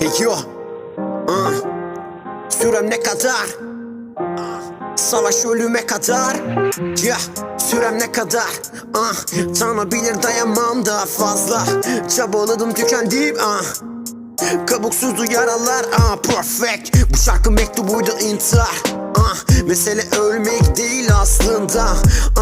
Yo ah. Sürem ne kadar. Savaş ölüme kadar Ya Sürem ne kadar ah. Tanrı bilir dayanmam daha fazla Çabaladım tükendim ah. Kabuksuzdu yaralar ah perfect Bu şarkı mektubuydu intihar ah Mesele ölmek değil aslında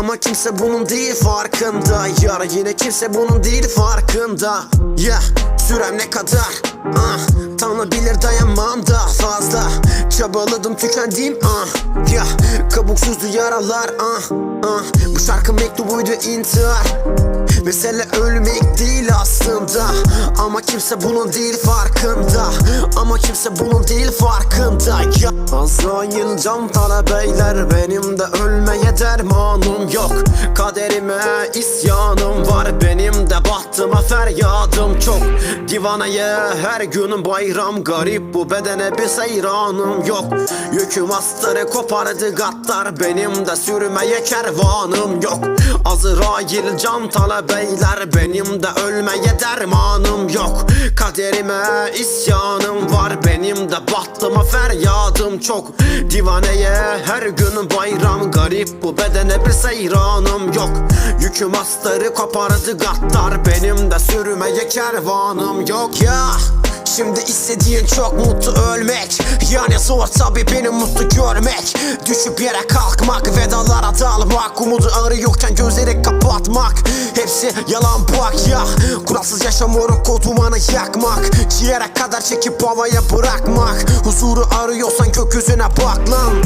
Ama kimse bunun değil farkında. Yar yine kimse bunun değil farkında. Yeah sürem ne kadar? Ah Tanrı bilir dayanmam daha fazla. Çabaladım tükendim ah Yeah kabuksuzdu yaralar. Ah ah Bu şarkı mektubuydu intihar. Mesele ölmek değil aslında. Ama kimse bunun değil farkında. Ama kimse bunun değil farkında Azrail can talebeyler Benim de ölmeye dermanım yok. Kaderime isyanım var Benim de bahtıma feryadım çok. Divaneye her gün bayram Garip bu bedene bir seyranım yok. Yüküm astarı kopardı gattar Benim de sürmeye kervanım yok. Azrail can talebeyler Benim de ölmeye dermanım yok. Kaderime isyanım var Benim de bahtıma feryadım çok. Divaneye her gün bayram Garip bu bedene bir seyranım yok. Yüküm astarı kopardı gattar Benim de sürmeye kervanım yok. Ya Şimdi istediğin çok mutlu ölmek. Yani zor tabi beni mutlu görmek. Düşüp yere kalkmak Vedalara dalmak. Umudu arıyorken gözleri kapatmak Hepsi yalan bak ya. Kuralsız yaşam oruk dumanı yakmak. Ciğere kadar çekip havaya bırakmak. Huzuru arıyorsan gökyüzüne bak lan.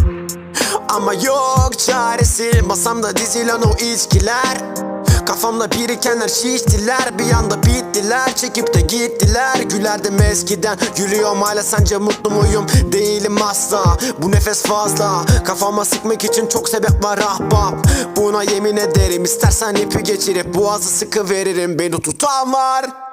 Ama yok çaresi Masamda dizilen o içkiler. Kafamda birikenler şiştiler Bir anda bittiler Çekip de gittiler. Gülerdim eskiden? Gülüyorum hala sence mutlu muyum? Değilim asla. Bu nefes fazla. Kafama sıkmak için çok sebep var ahbap. Buna yemin ederim İstersen ipi geçirip boğazı sıkı veririm Beni tutan var